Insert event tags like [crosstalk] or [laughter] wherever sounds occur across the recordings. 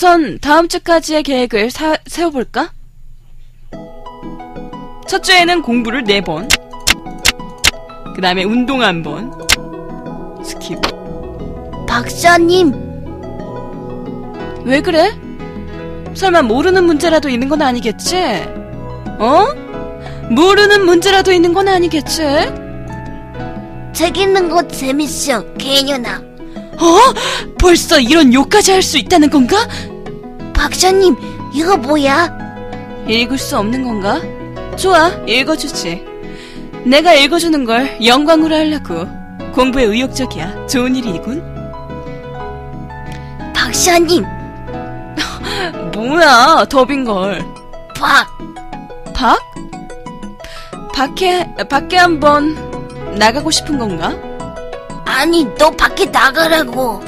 우선 다음 주까지의 계획을 사- 세워볼까? 첫 주에는 공부를 4번. 그 다음에 운동 한 번. 스킵. 박사님, 왜 그래? 설마 모르는 문제라도 있는 건 아니겠지? 어? 모르는 문제라도 있는 건 아니겠지? 책 읽는 거 재밌어, 개년아. 어? 벌써 이런 욕까지 할 수 있다는 건가? 박사님, 이거 뭐야? 읽을 수 없는 건가? 좋아, 읽어주지. 내가 읽어주는 걸 영광으로 하려고. 공부에 의욕적이야. 좋은 일이군. 박사님, [laughs] 뭐야, 더빙걸. 봐. 박? 밖에, 밖에 한번 나가고 싶은 건가? 아니, 너 밖에 나가라고.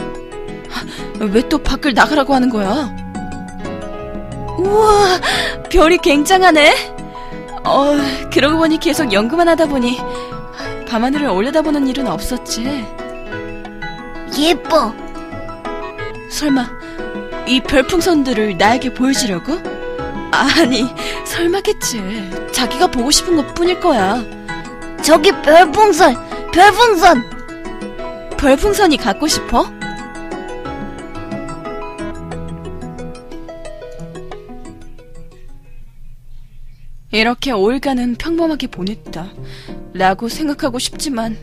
왜 또 밖을 나가라고 하는 거야? 우와, 별이 굉장하네? 어, 그러고 보니 계속 연구만 하다 보니 밤하늘을 올려다보는 일은 없었지. 예뻐. 설마 이 별풍선들을 나에게 보여주려고? 아니, 설마겠지. 자기가 보고 싶은 것 뿐일 거야. 저기 별풍선, 별풍선. 별풍선이 갖고 싶어? 이렇게 5일간은 평범하게 보냈다. 라고 생각하고 싶지만,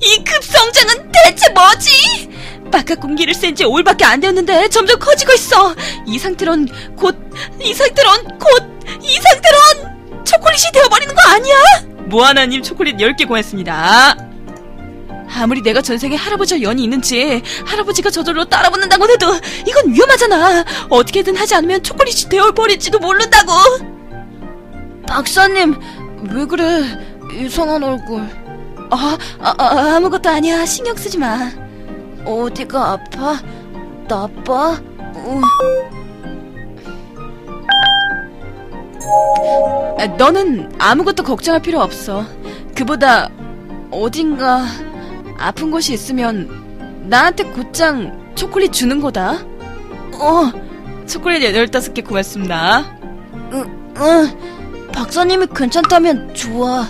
이 급성장은 대체 뭐지? 바깥 공기를 쐰 지 5일밖에 안 되었는데 점점 커지고 있어! 이 상태론 곧, 이 상태론 곧, 이 상태론 초콜릿이 되어버리는 거 아니야? 모아나님 초콜릿 10개 구했습니다. 아무리 내가 전생에 할아버지와 연이 있는지 할아버지가 저절로 따라붙는다고 해도 이건 위험하잖아. 어떻게든 하지 않으면 초콜릿이 되어버릴지도 모른다고. 박사님, 왜 그래? 이상한 얼굴. 아, 아, 아 아무것도 아니야. 신경 쓰지 마. 어디가 아파? 나빠? 어. 아, 너는 아무것도 걱정할 필요 없어. 그보다 어딘가 아픈 곳이 있으면 나한테 곧장 초콜릿 주는 거다. 어, 초콜릿 15개 고맙습니다. 응, 응. 박사님이 괜찮다면 좋아.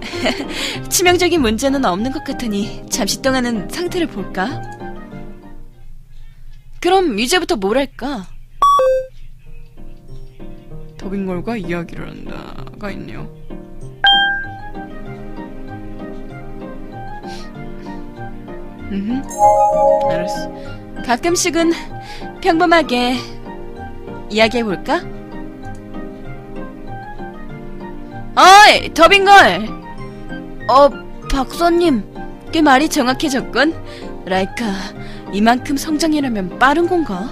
[laughs] 치명적인 문제는 없는 것 같으니 잠시 동안은 상태를 볼까? 그럼 이제부터 뭘 할까? 더빙걸과 이야기를 한다가 있네요. 음, 알았어. 가끔씩은 평범하게 이야기해볼까? 어이, 더빙걸! 어, 박사님. 꽤 말이 정확해졌군. 라이카, 이만큼 성장이라면 빠른 건가?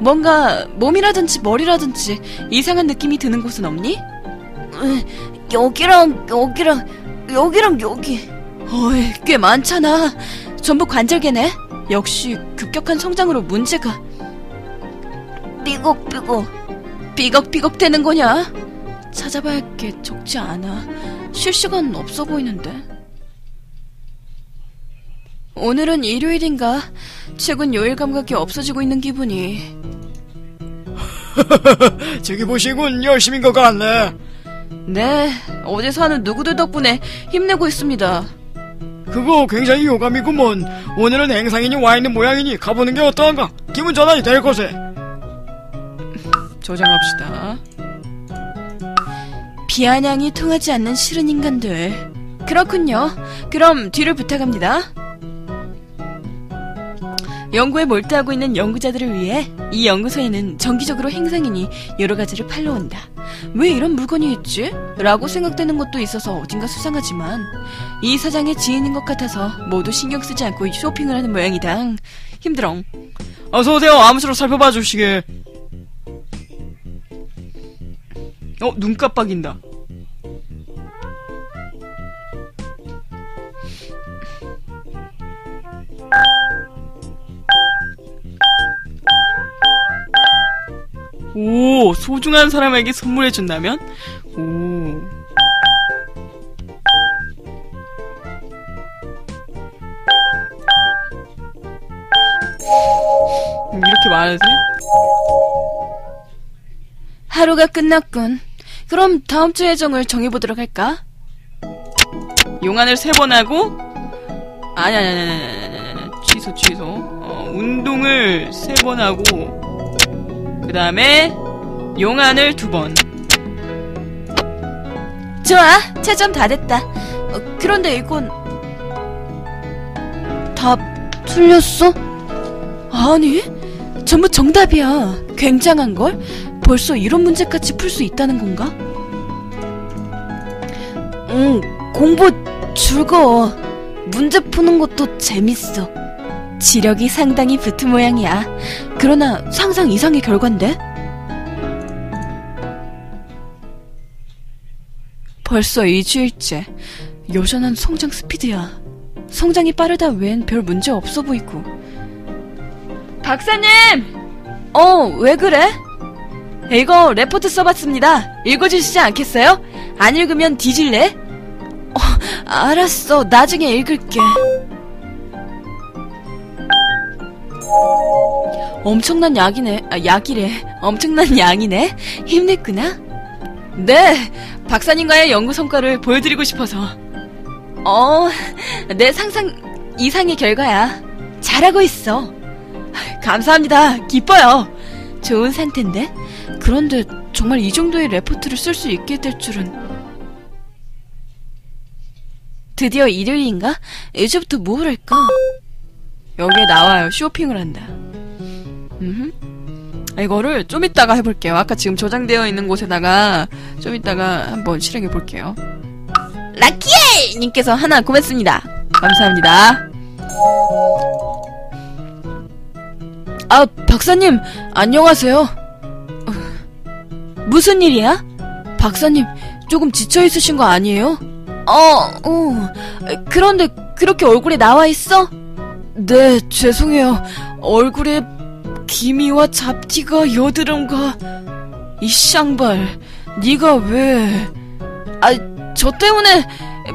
뭔가 몸이라든지 머리라든지 이상한 느낌이 드는 곳은 없니? 으, 여기랑, 여기랑, 여기랑 여기. 어이, 꽤 많잖아. 전부 관절개네. 역시 급격한 성장으로 문제가 삐걱삐걱. 삐걱삐걱 되는 거냐? 찾아봐야 할 게 적지 않아. 쉴 시간 없어 보이는데. 오늘은 일요일인가? 최근 요일 감각이 없어지고 있는 기분이. [laughs] 저기 보시군 열심인 것 같네 네, 어제 사는 누구들 덕분에 힘내고 있습니다. 그거 굉장히 요감이구먼 오늘은 행상인이 와있는 모양이니 가보는 게 어떠한가 기분 전환이 될 것에 저장합시다. 비아냥이 통하지 않는 싫은 인간들. 그렇군요. 그럼 뒤를 부탁합니다. 연구에 몰두하고 있는 연구자들을 위해 이 연구소에는 정기적으로 행상인이 여러 가지를 팔러 온다. 왜 이런 물건이 있지? 라고 생각되는 것도 있어서 어딘가 수상하지만 이 사장의 지인인 것 같아서 모두 신경 쓰지 않고 쇼핑을 하는 모양이다. 힘들어. 어서오세요 암수로 살펴봐 주시게 어, 눈 깜빡인다. 오, 소중한 사람에게 선물해준다면? 오. 이렇게 말하세요? 하루가 끝났군. 그럼 다음 주 예정을 정해보도록 할까? 용안을 세 번 하고 아니 아니 아니 아니 아니 아니 아니 취소 취소 어, 운동을 세 번 하고 그 다음에 용안을 두 번 좋아 채점 다 됐다 어, 그런데 이건 다 틀렸어? 아니 전부 정답이야 굉장한 걸 벌써 이런 문제까지 풀 수 있다는 건가? 응, 공부 즐거워. 문제 푸는 것도 재밌어. 지력이 상당히 붙은 모양이야. 그러나 상상 이상의 결과인데? 벌써 2주일째. 여전한 성장 스피드야. 성장이 빠르다 외엔 별 문제 없어 보이고. 박사님! 어, 왜 그래? 이거 레포트 써봤습니다. 읽어주시지 않겠어요? 안 읽으면 뒤질래? 어, 알았어. 나중에 읽을게. 엄청난 약이네. 아, 약이래. 엄청난 양이네. 힘냈구나. 네. 박사님과의 연구 성과를 보여드리고 싶어서. 어, 내 상상 이상의 결과야. 잘하고 있어. 감사합니다. 기뻐요. 좋은 상태인데? 그런데 정말 이 정도의 레포트를 쓸 수 있게 될 줄은. 드디어 일요일인가? 이제부터 뭘 할까? 여기에 나와요. 쇼핑을 한다. 이거를 좀 이따가 해볼게요. 아까 지금 저장되어 있는 곳에다가 좀 이따가 한번 실행해 볼게요. 라키엘! 님께서 하나 구매했습니다. 감사합니다. 아, 박사님, 안녕하세요. 어, 무슨 일이야? 박사님, 조금 지쳐 있으신 거 아니에요? 어, 어. 그런데 그렇게 얼굴에 나와 있어? 네, 죄송해요. 얼굴에 기미와 잡티가 여드름과 이 쌍발, 네가 왜? 아, 저 때문에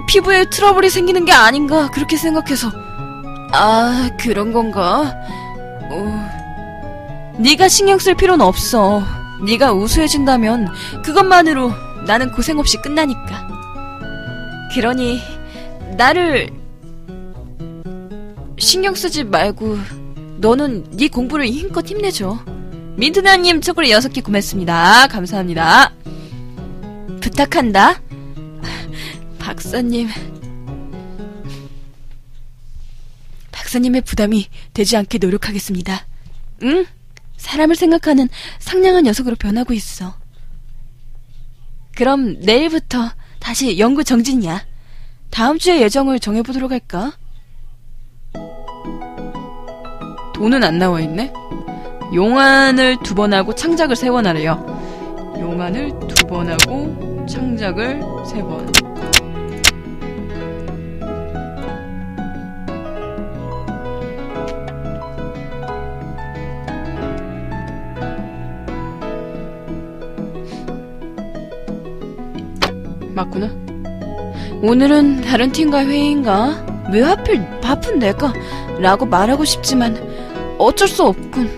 피부에 트러블이 생기는 게 아닌가 그렇게 생각해서. 아, 그런 건가? 어, 네가 신경 쓸 필요는 없어. 네가 우수해진다면 그것만으로 나는 고생 없이 끝나니까. 그러니 나를 신경 쓰지 말고 너는 네 공부를 힘껏 힘내줘. 민트나님 초콜릿 6개 구매했습니다. 감사합니다. 부탁한다. [laughs] 박사님. 박사님의 부담이 되지 않게 노력하겠습니다. 응? 사람을 생각하는 상냥한 녀석으로 변하고 있어. 그럼 내일부터 다시 연구 정진이야. 다음 주에 예정을 정해보도록 할까? 돈은 안 나와 있네? 용안을 두 번 하고 창작을 세 번 하래요. 용안을 두 번 하고 창작을 세 번. 맞구나. 오늘은 다른 팀과 회의인가? 왜 하필 바쁜 내가? 라고 말하고 싶지만 어쩔 수 없군.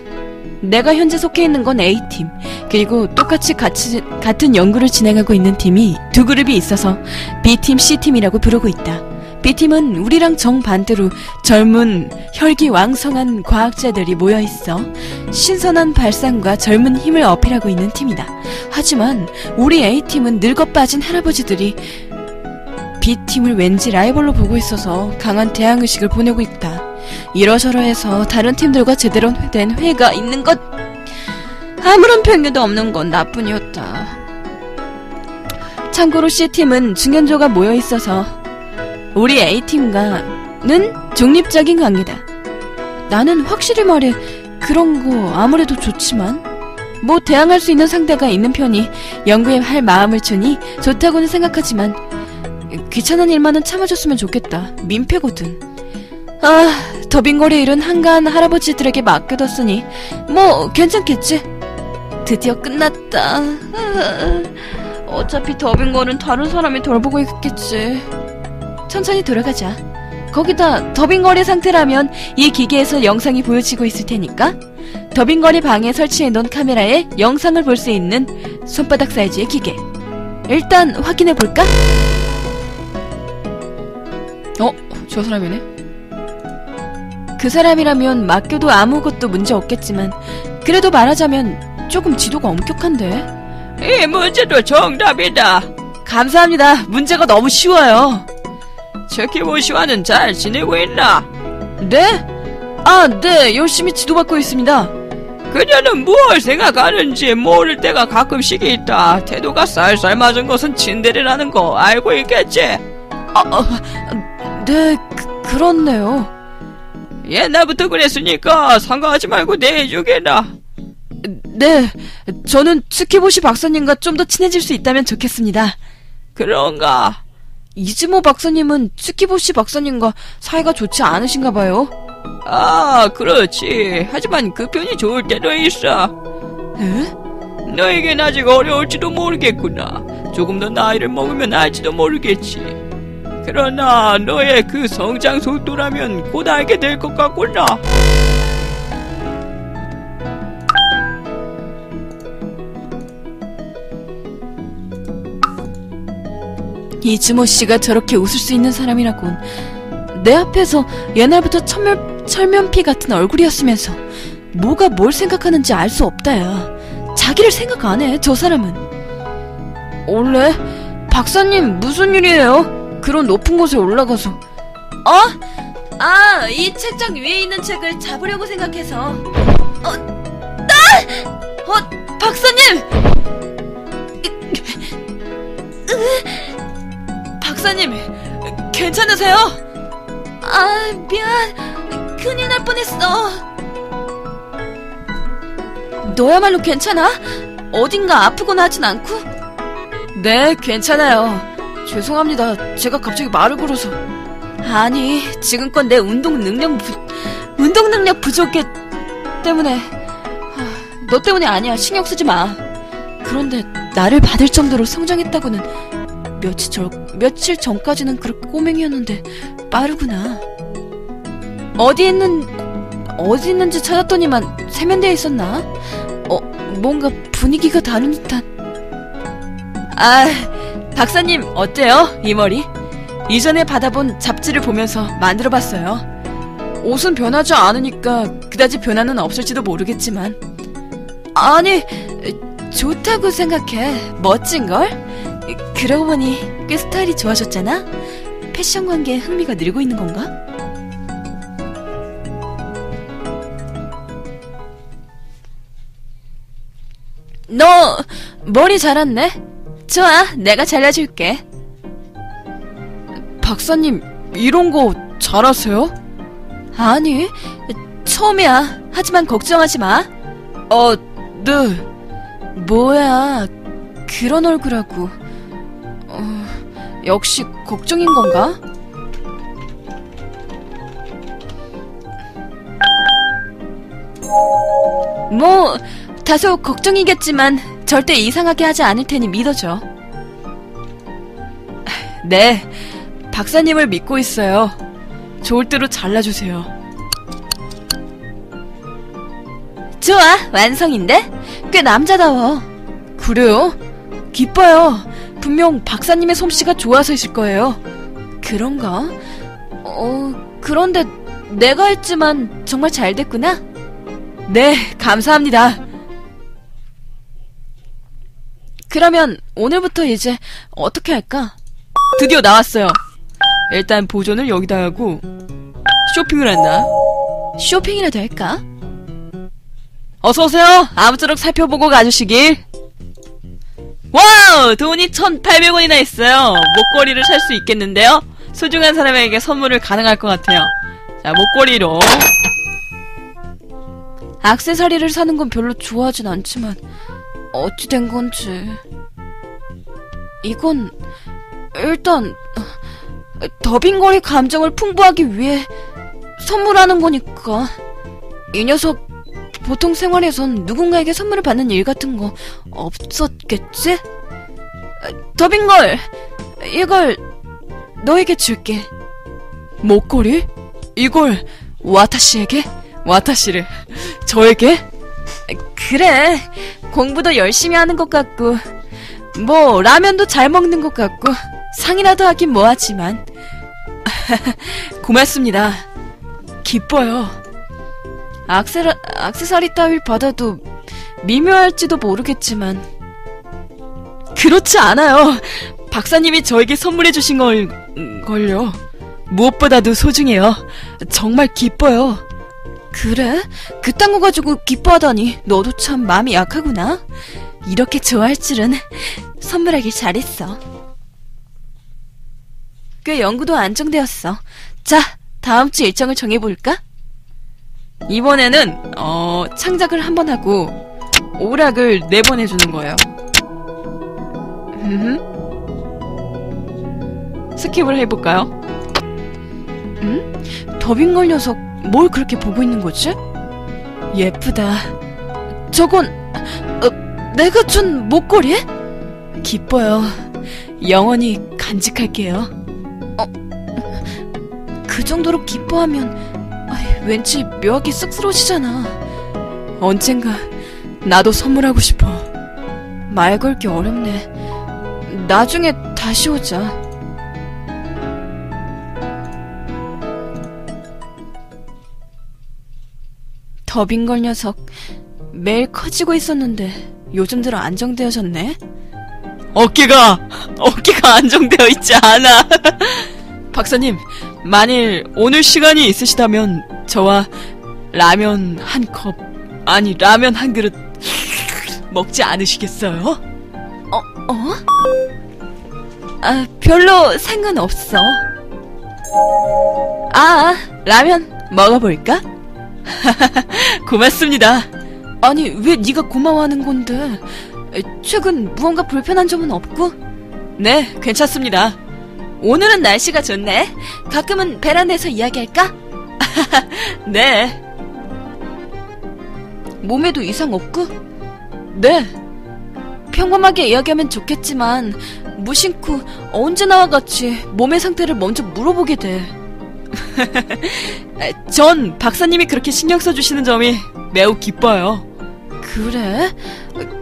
내가 현재 속해 있는 건 A팀. 그리고 똑같이 같이, 같은 연구를 진행하고 있는 팀이 두 그룹이 있어서 B팀, C팀이라고 부르고 있다. B팀은 우리랑 정반대로 젊은 혈기 왕성한 과학자들이 모여 있어 신선한 발상과 젊은 힘을 어필하고 있는 팀이다. 하지만 우리 A팀은 늙어 빠진 할아버지들이 B팀을 왠지 라이벌로 보고 있어서 강한 대항의식을 보내고 있다. 이러저러 해서 다른 팀들과 제대로 된 회가 있는 것 아무런 편견도 없는 건 나뿐이었다. 참고로 C팀은 중견조가 모여 있어서 우리 A팀과는 중립적인 관계다. 나는 확실히 말해 그런 거 아무래도 좋지만 뭐 대항할 수 있는 상대가 있는 편이 연구에 할 마음을 주니 좋다고는 생각하지만 귀찮은 일만은 참아줬으면 좋겠다. 민폐거든. 아, 더빙거리 일은 한가한 할아버지들에게 맡겨뒀으니 뭐 괜찮겠지. 드디어 끝났다. 아, 어차피 더빙거는 다른 사람이 돌보고 있겠지. 천천히 돌아가자. 거기다 더빙거리 상태라면 이 기계에서 영상이 보여지고 있을 테니까 더빙거리 방에 설치해놓은 카메라에 영상을 볼 수 있는 손바닥 사이즈의 기계. 일단 확인해볼까? 어? 저 사람이네? 그 사람이라면 맡겨도 아무것도 문제 없겠지만 그래도 말하자면 조금 지도가 엄격한데? 이 문제도 정답이다. 감사합니다. 문제가 너무 쉬워요. 최키모시와는 잘 지내고 있나? 네? 아, 네. 열심히 지도받고 있습니다. 그녀는 무엇을 생각하는지 모를 때가 가끔씩 있다. 태도가 쌀쌀 맞은 것은 친데레라는 거 알고 있겠지? 아, 아 네, 그, 그렇네요. 옛날부터 그랬으니까 상관하지 말고 내해주게나. 네, 저는 츠키보시 박사님과 좀 더 친해질 수 있다면 좋겠습니다. 그런가? 이즈모 박사님은 츠키보시 박사님과 사이가 좋지 않으신가 봐요. 아, 그렇지. 하지만 그 편이 좋을 때도 있어. 에? 너에겐 아직 어려울지도 모르겠구나. 조금 더 나이를 먹으면 알지도 모르겠지. 그러나 너의 그 성장 속도라면 곧 알게 될 것 같구나. 이즈모 씨가 저렇게 웃을 수 있는 사람이라곤 내 앞에서 옛날부터 천면, 철면피 같은 얼굴이었으면서 뭐가 뭘 생각하는지 알 수 없다야. 자기를 생각 안 해, 저 사람은. 원래 박사님 무슨 일이에요? 그런 높은 곳에 올라가서. 어? 아, 이 책장 위에 있는 책을 잡으려고 생각해서. 어, 아! 어, 박사님! 박사님, 괜찮으세요? 아, 미안. 큰일 날 뻔했어. 너야말로 괜찮아? 어딘가 아프거나 하진 않고? 네, 괜찮아요. 죄송합니다. 제가 갑자기 말을 걸어서. 아니, 지금껏 내 운동 능력 부, 운동 능력 부족에 때문에 하, 너 때문에 아니야. 신경 쓰지 마. 그런데 나를 받을 정도로 성장했다고는 며칠 전 며칠 전까지는 그렇게 꼬맹이였는데 빠르구나. 어디 있는 어디 있는지 찾았더니만 세면대에 있었나? 어, 뭔가 분위기가 다른 듯한. 아, 박사님 어때요? 이 머리? 이전에 받아본 잡지를 보면서 만들어봤어요. 옷은 변하지 않으니까 그다지 변화는 없을지도 모르겠지만. 아니, 좋다고 생각해. 멋진걸? 그러고 보니 꽤 스타일이 좋아졌잖아? 패션 관계에 흥미가 늘고 있는 건가? 너 머리 잘랐네? 좋아, 내가 잘라줄게. 박사님, 이런 거 잘하세요? 아니, 처음이야. 하지만 걱정하지 마. 어, 네. 뭐야, 그런 얼굴하고. 어, 역시 걱정인 건가? 뭐, 다소 걱정이겠지만 절대 이상하게 하지 않을 테니 믿어줘. 네, 박사님을 믿고 있어요. 좋을 대로 잘라주세요. 좋아, 완성인데? 꽤 남자다워. 그래요? 기뻐요. 분명 박사님의 솜씨가 좋아서이실 거예요. 그런가? 어, 그런데 내가 했지만 정말 잘 됐구나? 네, 감사합니다. 그러면 오늘부터 이제 어떻게 할까? 드디어 나왔어요. 일단 보존을 여기다 하고 쇼핑을 한다. 쇼핑이라도 할까? 어서오세요. 아무쪼록 살펴보고 가주시길. 와우! 돈이 1,800원이나 있어요. 목걸이를 살 수 있겠는데요? 소중한 사람에게 선물을 가능할 것 같아요. 자, 목걸이로. 악세사리를 사는 건 별로 좋아하진 않지만, 어찌 된 건지. 이건, 일단, 더빙거리 감정을 풍부하기 위해 선물하는 거니까. 이 녀석 보통 생활에선 누군가에게 선물을 받는 일 같은 거 없었겠지? 더빙걸! 이걸 너에게 줄게. 목걸이? 이걸 와타시에게? 와타시를 저에게? 그래. 공부도 열심히 하는 것 같고, 뭐, 라면도 잘 먹는 것 같고, 상이라도 하긴 뭐하지만. [laughs] 고맙습니다. 기뻐요. 악세라, 악세사리 따위 받아도 미묘할지도 모르겠지만, 그렇지 않아요. 박사님이 저에게 선물해 주신 걸, 걸요. 무엇보다도 소중해요. 정말 기뻐요. 그래? 그딴 거 가지고 기뻐하다니, 너도 참 마음이 약하구나. 이렇게 좋아할 줄은 선물하길 잘했어. 꽤 연구도 안정되었어. 자, 다음 주 일정을 정해볼까? 이번에는, 어, 창작을 한 번 하고, 오락을 네 번 해주는 거예요. 음. 스킵을 해볼까요? 더빙 걸 녀석, 뭘 그렇게 보고 있는 거지? 예쁘다. 저건, 어, 내가 준 목걸이? 기뻐요. 영원히 간직할게요. 어, 그 정도로 기뻐하면, 아이, 왠지 묘하게 쑥스러워지잖아. 언젠가 나도 선물하고 싶어. 말 걸기 어렵네. 나중에 다시 오자. 더빙 걸 녀석 매일 커지고 있었는데 요즘 들어 안정되어졌네. 어깨가, 어깨가 안정되어 있지 않아. [laughs] 박사님, 만일 오늘 시간이 있으시다면 저와 라면 한 컵, 아니 라면 한 그릇 먹지 않으시겠어요? 어? 어? 아, 별로 상관없어. 아, 라면 먹어볼까? [laughs] 고맙습니다. 아니, 왜 네가 고마워하는 건데? 에, 최근 무언가 불편한 점은 없고? 네, 괜찮습니다. 오늘은 날씨가 좋네. 가끔은 베란다에서 이야기할까? [laughs] 네, 몸에도 이상 없고? 네. 평범하게 이야기하면 좋겠지만 무심코 언제나와 같이 몸의 상태를 먼저 물어보게 돼. 전 박사님이 그렇게 신경 써주시는 점이 매우 기뻐요. 그래?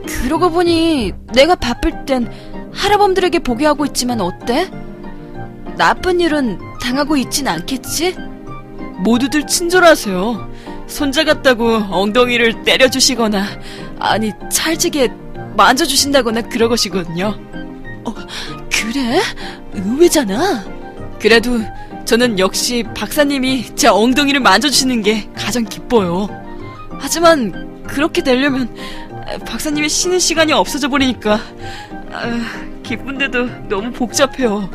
그러고 보니 내가 바쁠 땐 할아범들에게 보게 하고 있지만 어때? 나쁜 일은 당하고 있진 않겠지? 모두들 친절하세요. 손자 같다고 엉덩이를 때려주시거나, 아니, 찰지게 만져주신다거나 그러시거든요. 어, 그래? 의외잖아. 그래도 저는 역시 박사님이 제 엉덩이를 만져주시는 게 가장 기뻐요. 하지만 그렇게 되려면 박사님이 쉬는 시간이 없어져 버리니까 아, 기쁜데도 너무 복잡해요.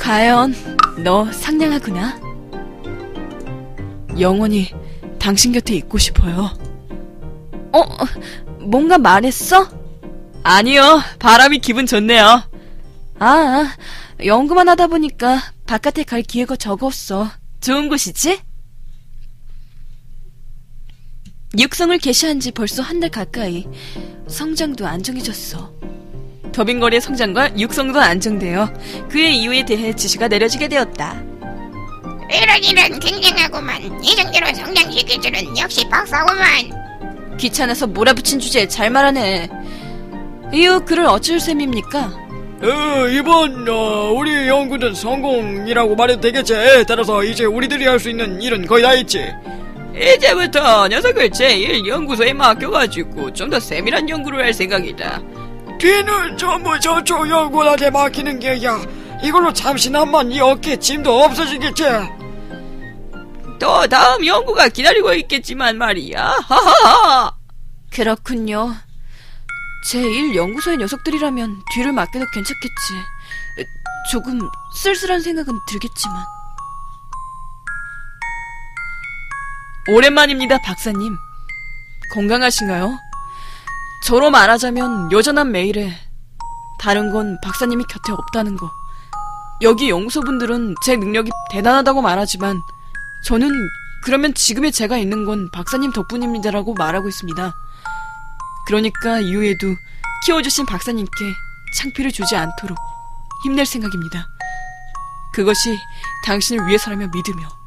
과연 너 상냥하구나. 영원히 당신 곁에 있고 싶어요. 어, 뭔가 말했어? 아니요, 바람이 기분 좋네요. 아, 연구만 하다 보니까 바깥에 갈 기회가 적었어. 좋은 곳이지? 육성을 개시한 지 벌써 한 달 가까이. 성장도 안정해졌어. 더빙거리의 성장과 육성도 안정되어 그의 이유에 대해 지시가 내려지게 되었다. 이런 일은 굉장하구만. 이 정도로 성장시킬 줄은 역시 박사구만. 귀찮아서 몰아붙인 주제에 잘 말하네. 이후 글을 어쩔 셈입니까? 어, 이번 어, 우리 연구는 성공이라고 말해도 되겠지. 따라서 이제 우리들이 할 수 있는 일은 거의 다 있지. 이제부터 녀석을 제1 연구소에 맡겨가지고 좀 더 세밀한 연구를 할 생각이다. 뒤는 전부 저쪽 연구한테 맡기는 게야. 이걸로 잠시나마 이 어깨 짐도 없어지겠지. 또 다음 연구가 기다리고 있겠지만 말이야. 하하하. 그렇군요. 제1연구소의 녀석들이라면 뒤를 맡겨도 괜찮겠지. 에, 조금 쓸쓸한 생각은 들겠지만. 오랜만입니다, 박사님. 건강하신가요? 저로 말하자면 여전한 메일에 다른 건 박사님이 곁에 없다는 거. 여기 연구소분들은 제 능력이 대단하다고 말하지만 저는 그러면 지금의 제가 있는 건 박사님 덕분입니다라고 말하고 있습니다. 그러니까 이후에도 키워주신 박사님께 창피를 주지 않도록 힘낼 생각입니다. 그것이 당신을 위해서라며 믿으며